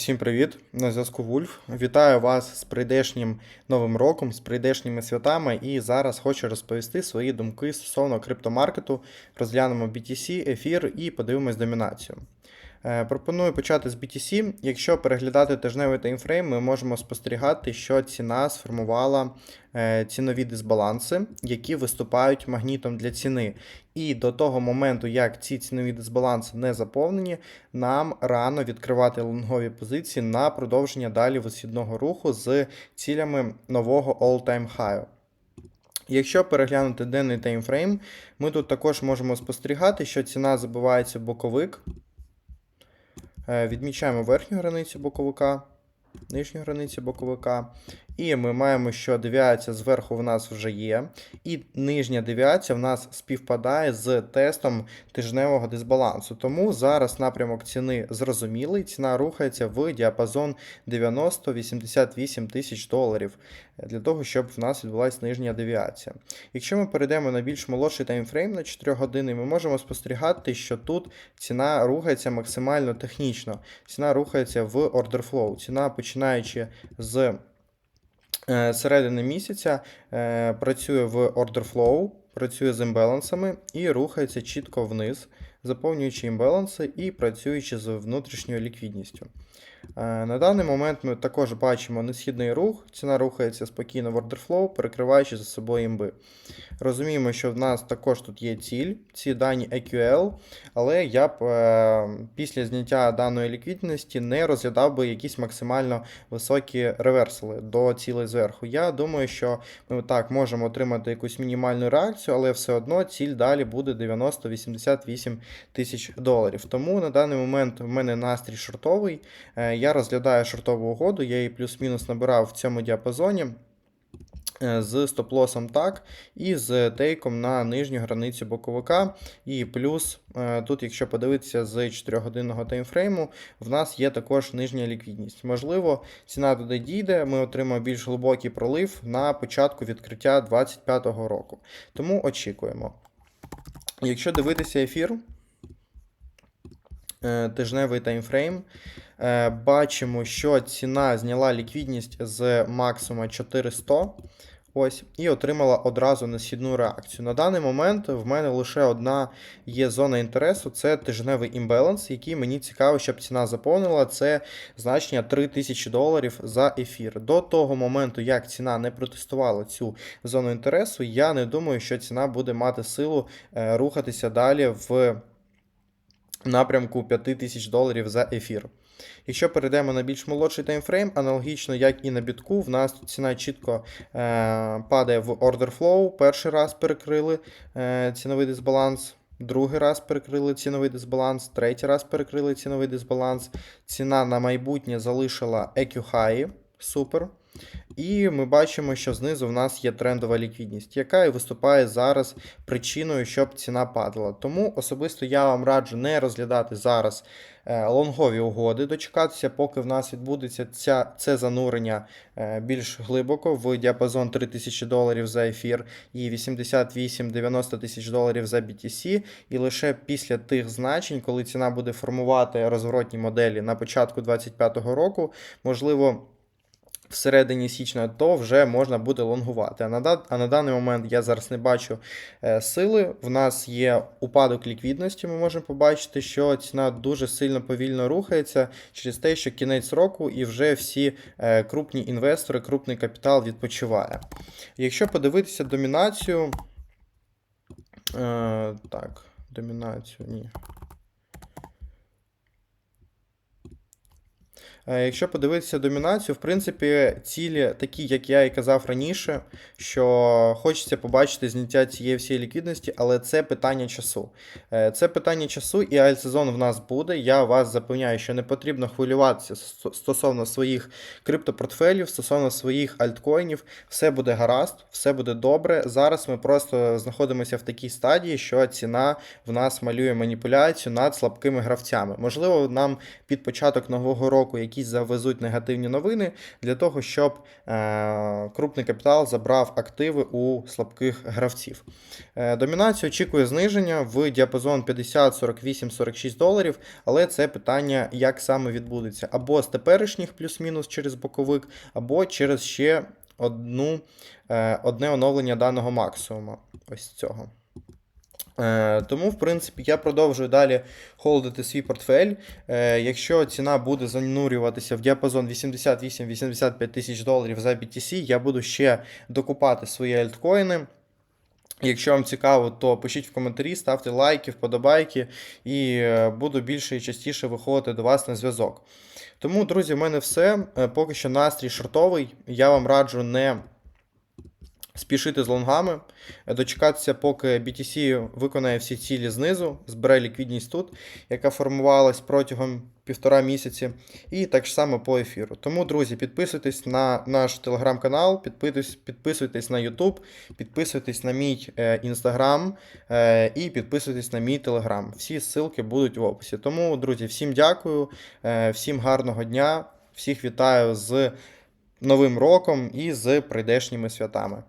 Всім привіт! На зв'язку Вульф. Вітаю вас з прийдешнім новим роком, з прийдешніми святами. І зараз хочу розповісти свої думки стосовно криптомаркету. Розглянемо BTC, ефір і подивимось домінацію. Е, Пропоную почати з BTC. Якщо переглядати тижневий таймфрейм, ми можемо спостерігати, що ціна сформувала е, цінові дисбаланси, які виступають магнітом для ціни. І до того моменту, як ці цінові дисбаланси не заповнені, нам рано відкривати лонгові позиції на продовження далі висхідного руху з цілями нового all-time high. Якщо переглянути денний таймфрейм, ми тут також можемо спостерігати, що ціна забивається боковик. Е, Відмічаємо верхню границю боковика, нижню границю боковика. І ми маємо, що девіація зверху в нас вже є. І нижня девіація в нас співпадає з тестом тижневого дисбалансу. Тому зараз напрямок ціни зрозумілий. Ціна рухається в діапазон 90-88 тисяч доларів для того, щоб в нас відбулася нижня девіація. Якщо ми перейдемо на більш молодший таймфрейм на 4 години, ми можемо спостерігати, що тут ціна рухається максимально технічно. Ціна рухається в order flow. Ціна починаючи з е, середини місяця е, працює в order flow, працює з імбалансами і рухається чітко вниз, заповнюючи імбаланси і працюючи з внутрішньою ліквідністю. Е, На даний момент ми також бачимо несхідний рух, ціна рухається спокійно в flow, перекриваючи за собою імби. Розуміємо, що в нас також тут є ціль, ці дані EQL, але я б е, після зняття даної ліквідності не розглядав би якісь максимально високі реверсали до цілей зверху. Я думаю, що ми так можемо отримати якусь мінімальну реакцію, але все одно ціль далі буде 90-88 тисяч доларів. Тому на даний момент в мене настрій шортовий. Е, Я розглядаю шортову угоду, я її плюс-мінус набирав в цьому діапазоні. е, З стоп-лосом так, і з тейком на нижню границю боковика. І плюс е, тут, якщо подивитися з 4-годинного таймфрейму, в нас є також нижня ліквідність. Можливо, ціна туди дійде, ми отримаємо більш глибокий пролив на початку відкриття 2025 року. Тому очікуємо. Якщо дивитися ефір, е, тижневий таймфрейм, бачимо, що ціна зняла ліквідність з максимума 400. Ось, і отримала одразу несхідну реакцію. На даний момент в мене лише одна є зона інтересу це тижневий імбаланс, який мені цікаво, щоб ціна заповнила. Це значення 3000 доларів за ефір. До того моменту, як ціна не протестувала цю зону інтересу, я не думаю, що ціна буде мати силу е, рухатися далі в напрямку 5000 доларів за ефір. Якщо перейдемо на більш молодший таймфрейм, аналогічно як і на бітку, в нас ціна чітко е, падає в order flow. Перший раз перекрили е, ціновий дисбаланс, другий раз перекрили ціновий дисбаланс, третій раз перекрили ціновий дисбаланс. Ціна на майбутнє залишила EQ High, супер. І ми бачимо, що знизу в нас є трендова ліквідність, яка і виступає зараз причиною, щоб ціна падала. Тому особисто я вам раджу не розглядати зараз е, лонгові угоди, дочекатися, поки в нас відбудеться ця, це занурення е, більш глибоко в діапазон 3000 доларів за ефір і 88-90 тисяч доларів за BTC. І лише після тих значень, коли ціна буде формувати розворотні моделі на початку 2025 року, можливо всередині січня, то вже можна буде лонгувати. А на, а на даний момент я зараз не бачу е, сили. В нас є упадок ліквідності. Ми можемо побачити, що ціна дуже сильно повільно рухається через те, що кінець року і вже всі е, крупні інвестори, крупний капітал відпочиває. Якщо подивитися домінацію. Е, так, домінацію, ні. Якщо подивитися домінацію, в принципі, цілі такі, як я і казав раніше, що хочеться побачити зняття цієї всієї ліквідності, але це питання часу. Е, Це питання часу, і альтсезон в нас буде. Я вас запевняю, що не потрібно хвилюватися стосовно своїх криптопортфелів, стосовно своїх альткоїнів. Все буде гаразд, все буде добре. Зараз ми просто знаходимося в такій стадії, що ціна в нас малює маніпуляцію над слабкими гравцями. Можливо, нам під початок нового року якісь якісь завезуть негативні новини для того, щоб е, крупний капітал забрав активи у слабких гравців. Е, Домінацію очікує зниження в діапазон 50, 48, 46 доларів, але це питання, як саме відбудеться, або з теперішніх плюс-мінус через боковик, або через ще одну, е, одне оновлення даного максимуму. Ось цього. Е, Тому, в принципі, я продовжую далі холдити свій портфель. Е, Якщо ціна буде занурюватися в діапазон 88-85 тисяч доларів за BTC, я буду ще докупати свої альткоїни. Якщо вам цікаво, то пишіть в коментарі, ставте лайки, вподобайки, і е, буду більше і частіше виходити до вас на зв'язок. Тому, друзі, в мене все. Поки що настрій шортовий. Я вам раджу не спішити з лонгами, е, дочекатися, поки BTC виконає всі цілі знизу, збере ліквідність тут, яка формувалась протягом півтора місяці, і так само по ефіру. Тому, друзі, підписуйтесь на наш телеграм-канал, підписуйтесь, підписуйтесь на YouTube, підписуйтесь на мій інстаграм е, і підписуйтесь на мій телеграм. Всі ссылки будуть в описі. Тому, друзі, всім дякую, е, всім гарного дня, всіх вітаю з Новим роком і з прийдешніми святами.